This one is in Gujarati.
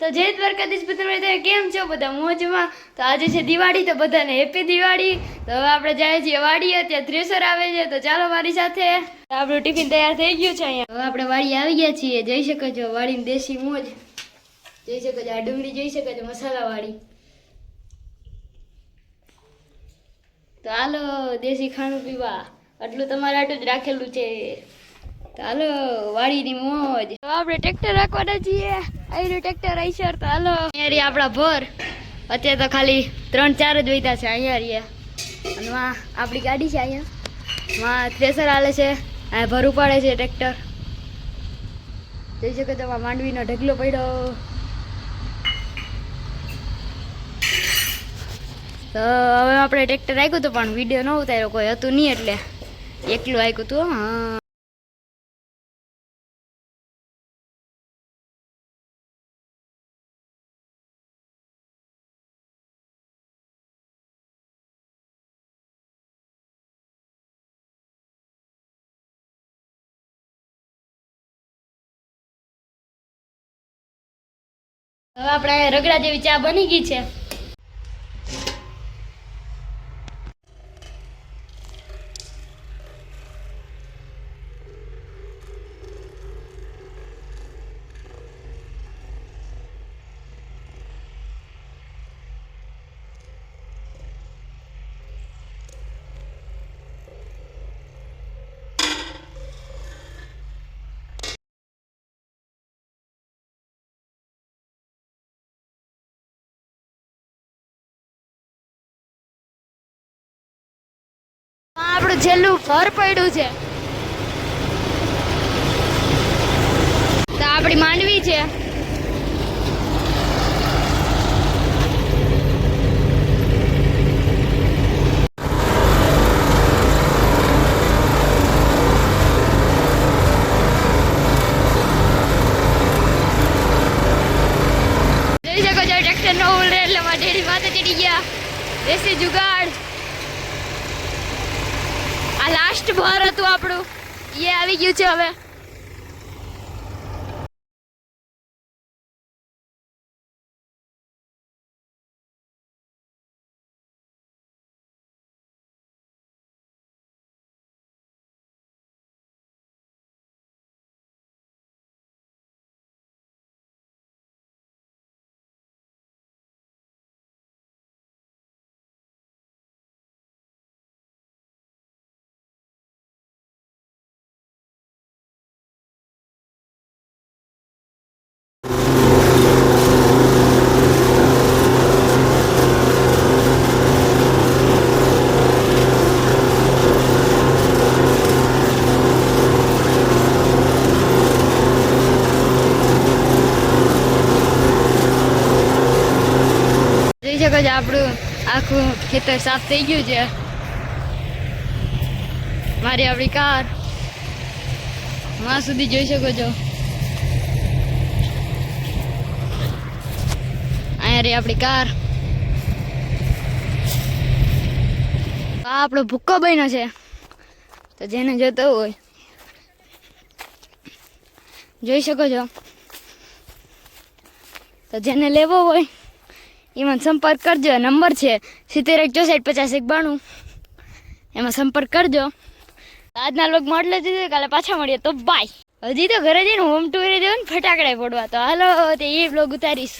તો જય દ્વારકાધીશ મિત્રો, તમે કેમ છો? બધા મોજમાં? તો આજે છે દિવાળી, તો બધાને હેપી દિવાળી. તો હવે આપણે જાય છીએ વાડીએ, ત્યાં થ્રેસર આવે છે. તો ચાલો મારી સાથે. આપણું ટિફિન તૈયાર થઈ ગયું છે અહીંયા. હવે આપણે વાડી આવી ગયા છીએ. જઈ શકો છો વાડીની દેશી મોજ. જઈ શકો છો આ ડુંગળી, જઈ શકો છો મસાલાવાળી તો હાલો, દેશી ખાણું પીવા. આટલું તમારે આટલું જ રાખેલું છે. તો હાલો, વાડીની મોજ. તો આપણે ટ્રેક્ટર રાખવાના છીએ. અહીં ટ્રેક્ટર આઈસર તો હાલો, અહીંયા રહી આપણા ભર. અત્યારે તો ખાલી ત્રણ, ચાર જ વૈતા છે, અહીંયા રહ્યા. અને માં આપણી ગાડી છે અહીંયા. માં થ્રેસર હાલે છે. આ ભર ઉપાડે છે ટ્રેક્ટર જોઈ શકો તો માંડવીનો ઢગલો પડ્યો. તો હવે આપણે ટ્રેક્ટર રાખ્યું હતું, પણ વીડિયો ન ઉતાર્યો, કોઈ હતું નહીં એટલે. એકલું રાખ્યું હતું, હા. હવે આપણે રગડા જેવી ચા બની ગઈ છે. આપણું છેલ્લું ઘર પડ્યું છે. તો આપણી માંડવી છે. જોઈ શકો છો ટ્રેક્ટર નો ઉલરે એટલે મારા ડેડી માથે ચડી ગયા. દેશી જુગાડ. લાસ્ટ ભર હતું આપણું. એ આવી ગયું છે હવે. છો આપણું આખું ખેતર સાફ થઈ ગયું છે. મારી આપણી કાર. માં સુધી જોઈ શકો છો. અહીંયા રહી આપણી કાર. આ આપણો ભૂક્કો બન્યો છે. તો જેને જોતો હોય. જોઈ શકો છો. તો જેને લેવો હોય એમાં સંપર્ક કરજો. નંબર છે સિત્તેર એક ચોસઠ પચાસ એક બાણું એમાં સંપર્ક કરજો. આજના લોક મોડલે દીધું કાલે પાછા મળીએ. તો બાય હજી તો ઘરે જઈને હોમ ટુરે જવું ને ફટાકડા ફોડવા. તો હાલો, તે એ બ્લોગ ઉતારીશ.